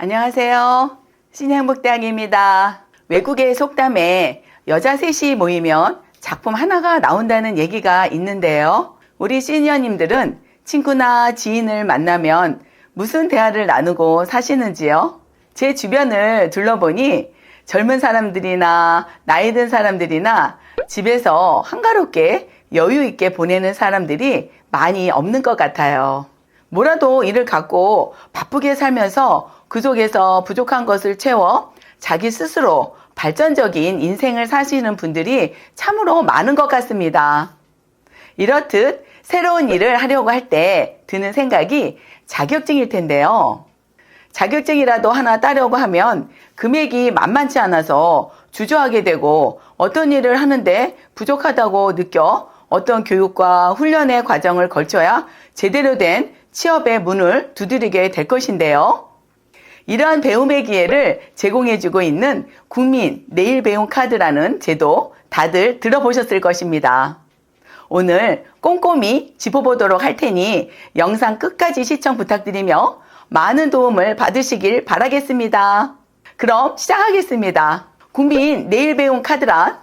안녕하세요. 신행복대학입니다. 외국의 속담에 여자 셋이 모이면 작품 하나가 나온다는 얘기가 있는데요. 우리 시니어님들은 친구나 지인을 만나면 무슨 대화를 나누고 사시는지요? 제 주변을 둘러보니 젊은 사람들이나 나이 든 사람들이나 집에서 한가롭게 여유 있게 보내는 사람들이 많이 없는 것 같아요. 뭐라도 일을 갖고 바쁘게 살면서 그 속에서 부족한 것을 채워 자기 스스로 발전적인 인생을 사시는 분들이 참으로 많은 것 같습니다. 이렇듯 새로운 일을 하려고 할 때 드는 생각이 자격증일 텐데요. 자격증이라도 하나 따려고 하면 금액이 만만치 않아서 주저하게 되고 어떤 일을 하는데 부족하다고 느껴 어떤 교육과 훈련의 과정을 거쳐야 제대로 된 취업의 문을 두드리게 될 것인데요. 이러한 배움의 기회를 제공해주고 있는 국민 내일 배움 카드라는 제도 다들 들어보셨을 것입니다. 오늘 꼼꼼히 짚어보도록 할 테니 영상 끝까지 시청 부탁드리며 많은 도움을 받으시길 바라겠습니다. 그럼 시작하겠습니다. 국민 내일 배움 카드란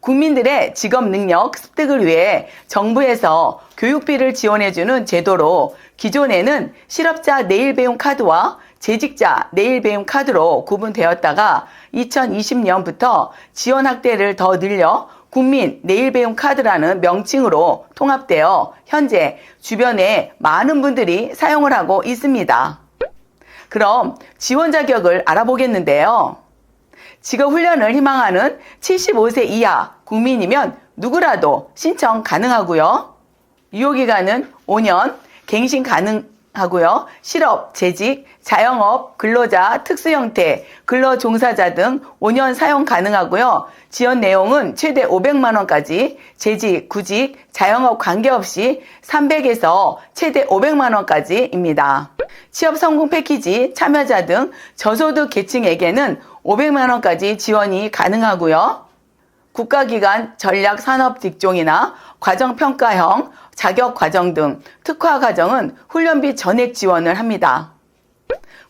국민들의 직업 능력 습득을 위해 정부에서 교육비를 지원해주는 제도로 기존에는 실업자 내일 배움 카드와 재직자 내일 배움 카드로 구분되었다가 2020년부터 지원 확대를 더 늘려 국민 내일 배움 카드라는 명칭으로 통합되어 현재 주변에 많은 분들이 사용을 하고 있습니다. 그럼 지원 자격을 알아보겠는데요. 직업 훈련을 희망하는 75세 이하 국민이면 누구라도 신청 가능하고요. 유효기간은 5년, 갱신 가능 하고요. 실업, 재직, 자영업, 근로자, 특수 형태, 근로 종사자 등 5년 사용 가능하고요. 지원 내용은 최대 500만 원까지, 재직, 구직, 자영업 관계없이 300에서 최대 500만 원까지입니다. 취업 성공 패키지, 참여자 등 저소득 계층에게는 500만 원까지 지원이 가능하고요. 국가기관 전략 산업 직종이나 과정평가형 자격 과정 등 특화 과정은 훈련비 전액 지원을 합니다.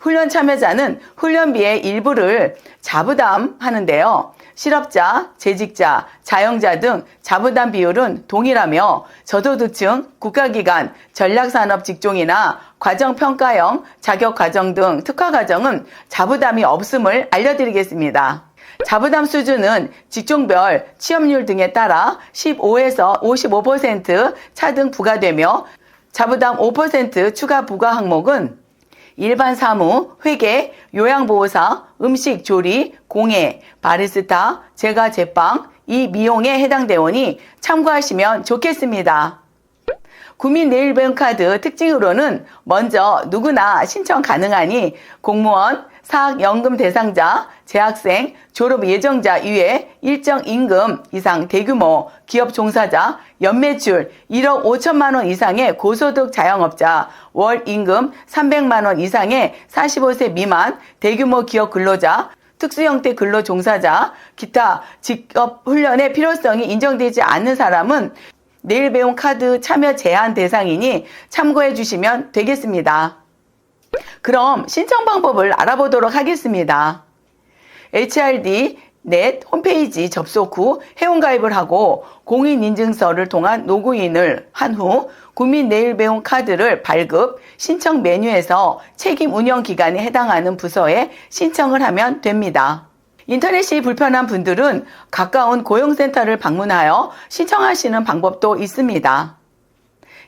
훈련 참여자는 훈련비의 일부를 자부담하는데요. 실업자, 재직자, 자영자 등 자부담 비율은 동일하며 저소득층, 국가기관, 전략산업 직종이나 과정평가형 자격과정 등 특화과정은 자부담이 없음을 알려드리겠습니다. 자부담 수준은 직종별 취업률 등에 따라 15에서 55% 차등 부과되며 자부담 5% 추가 부과 항목은 일반 사무, 회계, 요양보호사, 음식 조리, 공예, 바리스타, 제과 제빵, 이 미용에 해당되오니 참고하시면 좋겠습니다. 국민 내일배움 카드 특징으로는 먼저 누구나 신청 가능하니 공무원, 사학연금 대상자, 재학생, 졸업 예정자 이외 일정 임금 이상 대규모 기업 종사자, 연매출 1억 5천만 원 이상의 고소득 자영업자, 월 임금 300만 원 이상의 45세 미만 대규모 기업 근로자, 특수 형태 근로 종사자, 기타 직업 훈련의 필요성이 인정되지 않는 사람은 내일 배움 카드 참여 제한 대상이니 참고해 주시면 되겠습니다. 그럼 신청 방법을 알아보도록 하겠습니다. HRD 넷 홈페이지 접속 후 회원가입을 하고 공인인증서를 통한 로그인을 한 후 국민 내일 배움 카드를 발급 신청 메뉴에서 책임 운영 기간에 해당하는 부서에 신청을 하면 됩니다. 인터넷이 불편한 분들은 가까운 고용센터를 방문하여 신청하시는 방법도 있습니다.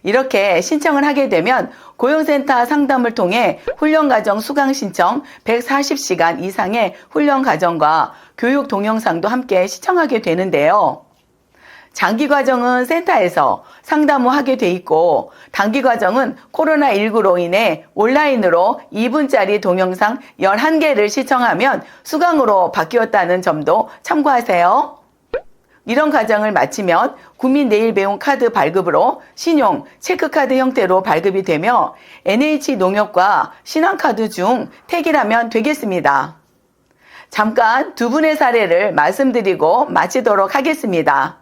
이렇게 신청을 하게 되면 고용센터 상담을 통해 훈련과정 수강 신청 140시간 이상의 훈련과정과 교육 동영상도 함께 시청하게 되는데요. 장기 과정은 센터에서 상담 후 하게 돼 있고 단기 과정은 코로나19로 인해 온라인으로 2분짜리 동영상 11개를 시청하면 수강으로 바뀌었다는 점도 참고하세요. 이런 과정을 마치면 국민 내일 배움 카드 발급으로 신용 체크카드 형태로 발급이 되며 NH 농협과 신한카드 중 택일하면 되겠습니다. 잠깐 두 분의 사례를 말씀드리고 마치도록 하겠습니다.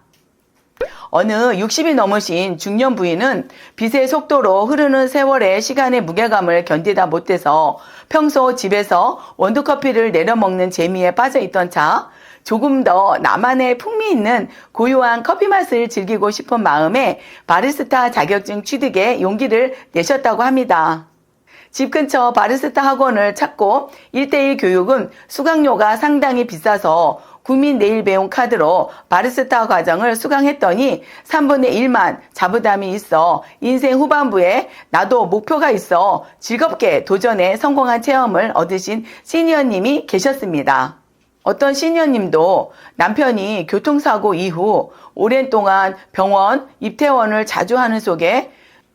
어느 60이 넘으신 중년 부인은 빛의 속도로 흐르는 세월의 시간의 무게감을 견디다 못해서 평소 집에서 원두커피를 내려 먹는 재미에 빠져 있던 차, 조금 더 나만의 풍미 있는 고유한 커피 맛을 즐기고 싶은 마음에 바리스타 자격증 취득에 용기를 내셨다고 합니다. 집 근처 바리스타 학원을 찾고 1대1 교육은 수강료가 상당히 비싸서 국민 내일 배움 카드로 바리스타 과정을 수강했더니 3분의 1만 자부담이 있어 인생 후반부에 나도 목표가 있어 즐겁게 도전에 성공한 체험을 얻으신 시니어님이 계셨습니다. 어떤 시니어님도 남편이 교통사고 이후 오랜 동안 병원, 입퇴원을 자주 하는 속에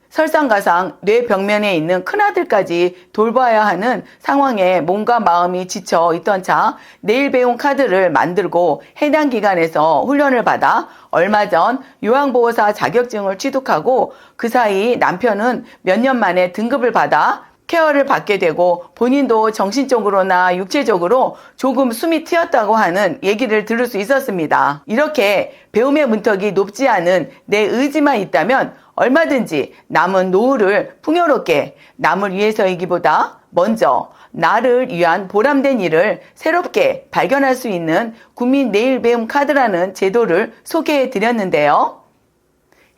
설상가상 뇌 벽면에 있는 큰아들까지 돌봐야 하는 상황에 몸과 마음이 지쳐 있던 차 내일 배움 카드를 만들고 해당 기관에서 훈련을 받아 얼마 전 요양보호사 자격증을 취득하고 그 사이 남편은 몇 년 만에 등급을 받아 케어를 받게 되고 본인도 정신적으로나 육체적으로 조금 숨이 트였다고 하는 얘기를 들을 수 있었습니다. 이렇게 배움의 문턱이 높지 않은 내 의지만 있다면 얼마든지 남은 노후를 풍요롭게 남을 위해서이기보다 먼저 나를 위한 보람된 일을 새롭게 발견할 수 있는 국민 내일 배움 카드라는 제도를 소개해 드렸는데요.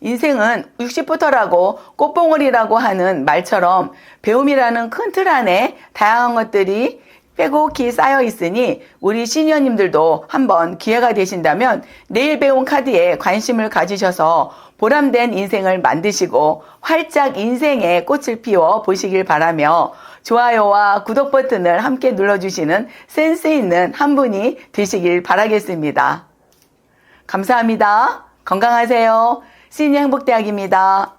인생은 60부터라고 꽃봉오리라고 하는 말처럼 배움이라는 큰 틀 안에 다양한 것들이 빼곡히 쌓여 있으니 우리 시니어님들도 한번 기회가 되신다면 내일 배움 카드에 관심을 가지셔서 보람된 인생을 만드시고 활짝 인생의 꽃을 피워 보시길 바라며 좋아요와 구독 버튼을 함께 눌러주시는 센스 있는 한 분이 되시길 바라겠습니다. 감사합니다. 건강하세요. 시니어 행복대학입니다.